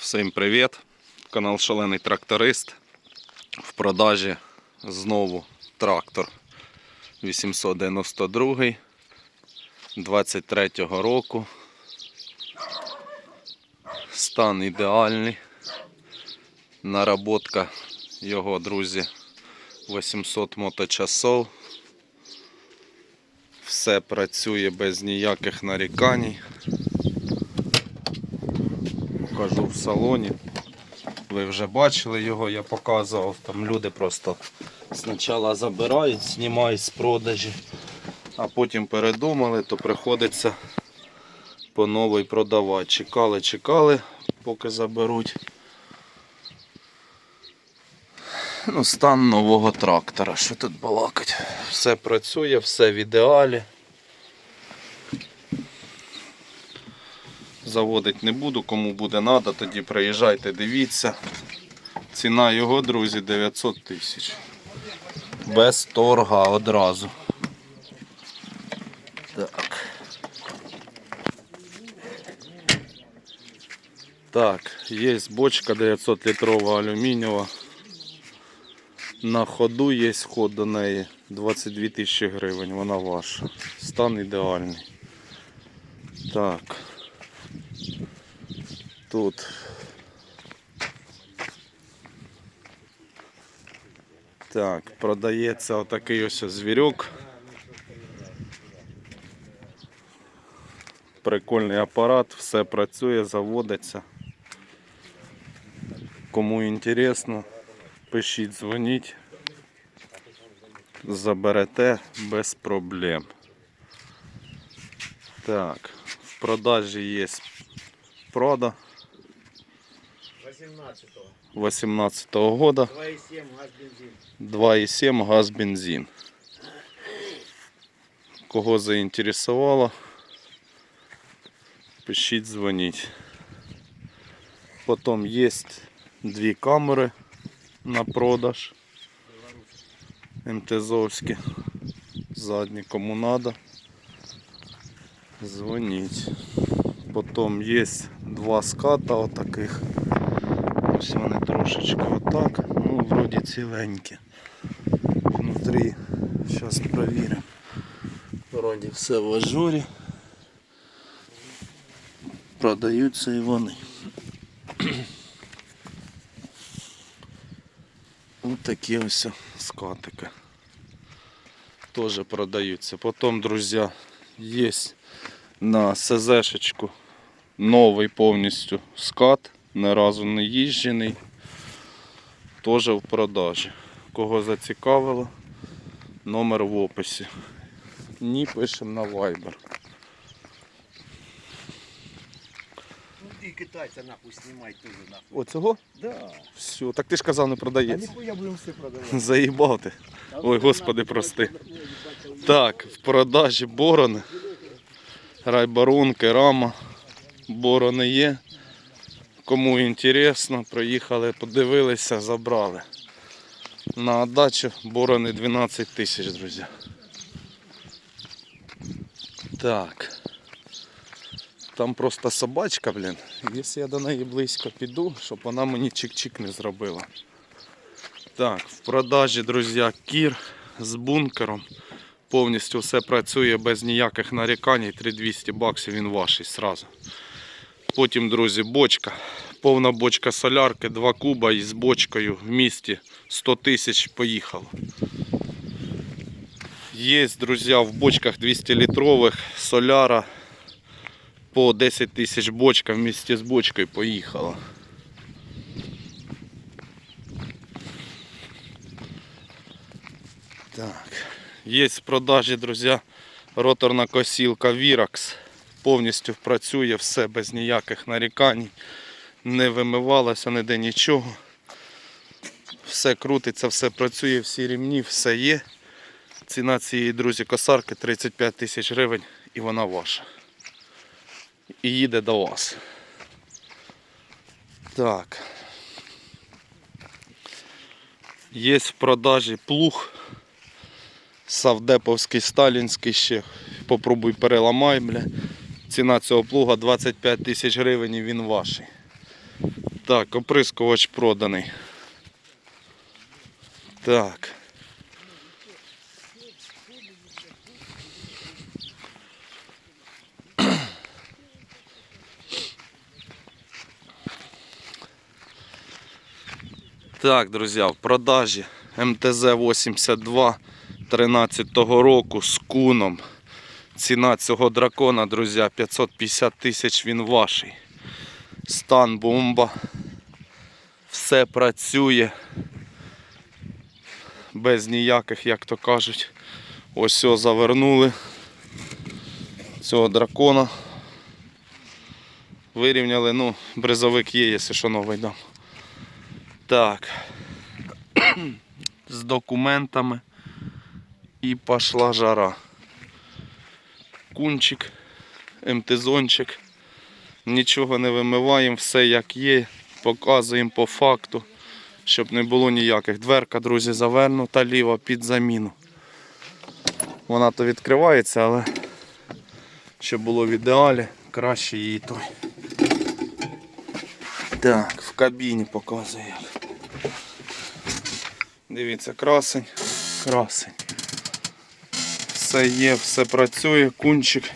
Всім привіт! Канал Шалений Тракторист. В продажі знову трактор 892 23 року. Стан ідеальний. Наработка його, друзі, 800 моточасов. Все працює без ніяких нарікань. Покажу в салоні. Ви вже бачили його, я показував. Там люди просто спочатку забирають, знімають з продажі, а потім передумали, то приходиться по новій продавати. Чекали, чекали, поки заберуть. Ну, стан нового трактора. Що тут балакать? Все працює, все в ідеалі. Заводить не буду, кому буде треба, тоді приїжджайте, дивіться. Ціна його, друзі, 900 тисяч. Без торга одразу. Так. Так, є бочка 900 літрова алюмінієва. На ходу є ход до неї 22 тисячі гривень, вона ваша. Стан ідеальний. Так. Тут так, продається отакий ось звірок. Прикольний апарат, все працює, заводиться. Кому інтересно, пишіть, дзвоніть. Заберете без проблем. Так, в продажі є Прода 18-го. года 2,7 газ бензин. 2,7 газ бензин. Кого заінтересувало, пишіть, дзвоніть. Потім є дві камери на продаж. МТЗовські. Задні кому надо. Дзвоніть. Потім є два ската отаких. Ось вони трошечки отак. Ну, вроді ціленькі. Внутрі. Зараз перевіримо. Вроді все в ажурі. Продаються і вони. Ось такі ось скатики. Теж продаються. Потім, друзі, є на СЗшечку новий повністю скат, Ні разу не їжджений. Теж в продажі. Кого зацікавило, номер в описі. Ні, пишемо на Viber. Ну и китайца нахуй снимать тоже нахуй. Оцього? Да. Все, так ти ж казав, не А продається. нихуя будем все продавать. Заїбав ти. Ой, господи, прости. Так, в продажі борони. Райбарунки, рама. Борони є. Кому інтересно, приїхали, подивилися, забрали. На дачу борони 12 тисяч, друзі. Так. Там просто собачка, блін. Якщо я до неї близько піду, щоб вона мені чик-чик не зробила. Так, в продажі, друзі, кір з бункером. Повністю все працює без ніяких нарікань. 3200 баксів він ваший сразу. Потім, друзі, бочка. Повна бочка солярки, два куба із бочкою в місті 100 тисяч поїхало. Є, друзі, в бочках 200 літрових соляра по 10 тисяч бочка в місті з бочкою поїхала. Так. Є в продажі, друзі, роторна косілка Virax. Повністю працює все без ніяких нарікань. Не вимивалося ніде нічого. Все крутиться, все працює, всі рівні, все є. Ціна цієї, друзі, косарки 35 тисяч гривень і вона ваша. І їде до вас. Так. Є в продажі плуг. Савдеповський, сталінський ще. Попробуй переламай, бля. Ціна цього плуга 25 тисяч гривень і він ваший. Так, оприскувач проданий. Так. Так, друзі, в продажі МТЗ-82 13 року з куном. Ціна цього дракона, друзі, 550 тисяч він ваший. Стан бомба. Все працює. Без ніяких, як то кажуть. Ось все завернули. Цього дракона. Вирівняли, ну, бризовик є, якщо що новий дам. Так. З документами. І пошла жара. Кунчик, МТЗончик. Нічого не вимиваємо, все як є. Показуємо по факту, щоб не було ніяких. Дверка, друзі, завернута ліва під заміну. Вона то відкривається, але щоб було в ідеалі, краще її той. Так, в кабіні показує. Дивіться, красень, красень. Все є, все працює, кунчик.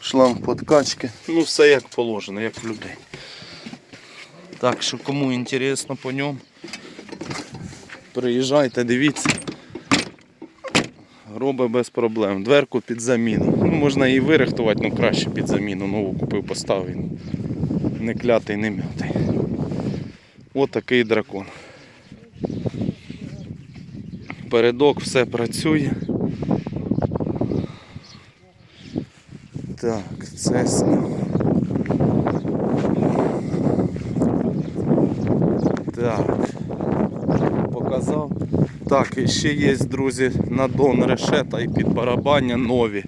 Шланг подкачки. Ну все як положено, як в людей. Так що кому інтересно по ньому, приїжджайте, дивіться. Робить без проблем. Дверку під заміну. Ну, можна її вирихтувати, ну краще під заміну. Нову купив, поставив. Не клятий, не м'ятий. Ось такий дракон. Передок все працює. Так, це сняв. Так. Показав. Так, і ще є, друзі, надон решета і під барабання нові.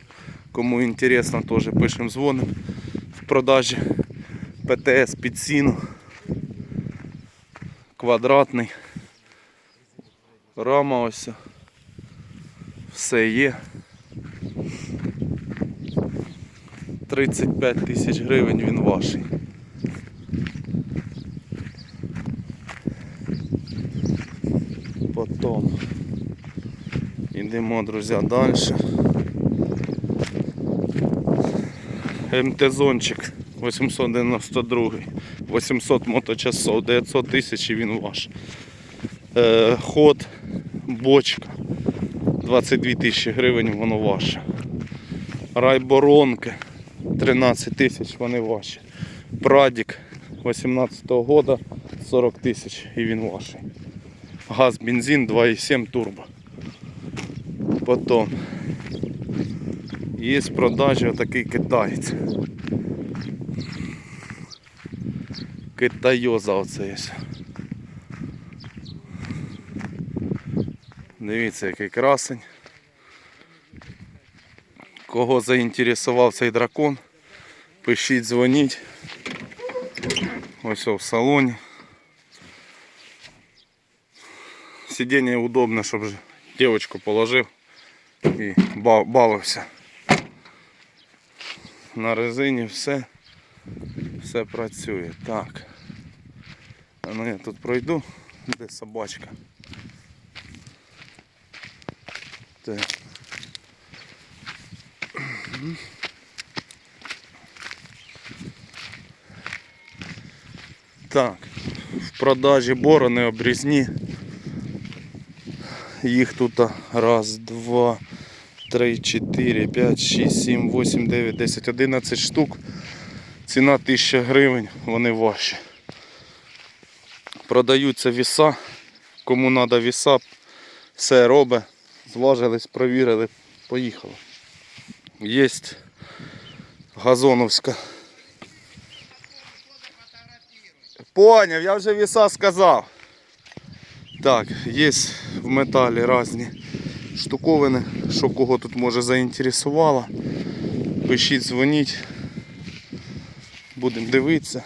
Кому інтересно, теж пишемо дзвонимо. В продажі ПТС під ціну. Квадратний. Рама ось. Все є. 35 тисяч гривень він ваший. Потім йдемо, друзі, далі. МТ-зончик 892, 800 моточасов, 900 тисяч і він ваш. Е, ход, бочка, 22 тисячі гривень, воно ваше. Райборонки, 13 тисяч, вони ваші. Прадік 18-го года 40 тисяч і він ваш. Газ, бензин 2,7 турбо. Потім є з продажі отакий китаєць. Китайоза оце є. Дивіться, який красень. Кого заінтересував цей дракон, пишіть, дзвоніть. Ось в салоні. Сидіння удобне, щоб дівчинку положив і ба- бавився. На резині все, все працює. Так. Ну я тут пройду, де собачка. Так. Так, в продажі борони обрізні. Їх тут раз, два, три, чотири, п'ять, шість, сім, вісім, дев'ять, десять, одинадцять штук. Ціна 1000 гривень, вони ваші. Продаються віса. Кому треба віса, все робить. Зважились, провірили, поїхали. Є газоновська. Поняв, я вже віса сказав. Так, є в металі різні штуковини, що кого тут може заінтересувало. Пишіть, дзвоніть. Будемо дивитися.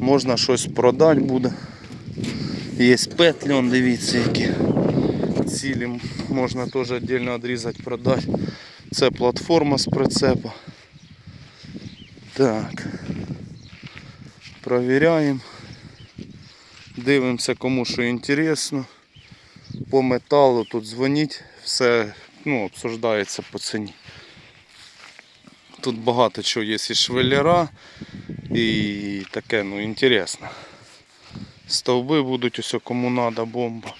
Можна щось продати буде. Є петлі, он, дивіться які. Цілі можна теж віддільно відрізати, продати. Це платформа з прицепа. Так. Провіряємо. Дивимося, кому що інтересно. По металу тут дзвоніть, все ну, обсуждається по ціні. Тут багато чого є і швеллера, і таке, ну, інтересно. Стовби будуть усе кому надо, бомба.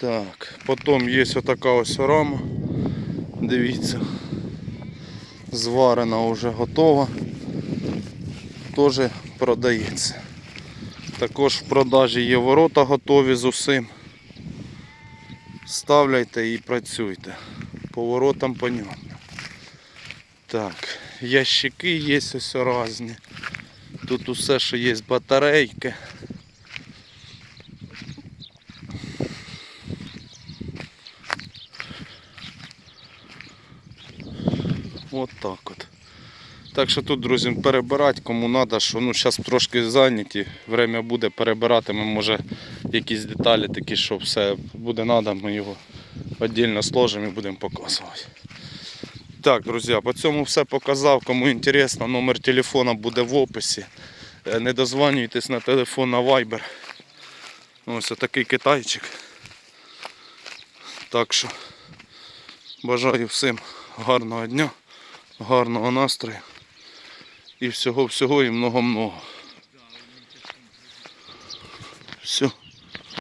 Так, потім є отака ось рама. Дивіться. Зварена вже готова. Теж продається. Також в продажі є ворота готові з усім. Ставляйте і працюйте. По воротам понятно. Так, ящики є ось різні. Тут усе, що є батарейки. От так от. Так що тут, друзі, перебирати кому треба, що ну зараз трошки зайняті, время буде перебирати, ми може якісь деталі такі, що все буде треба, ми його віддільно сложимо і будемо показувати. Так, друзі, по цьому все показав. Кому інтересно, номер телефона буде в описі. Е, Не дозвонюйтесь на телефон на Viber. Ось такий китайчик. Так що бажаю всім гарного дня, гарного настрою і всього-всього і много-много. Все.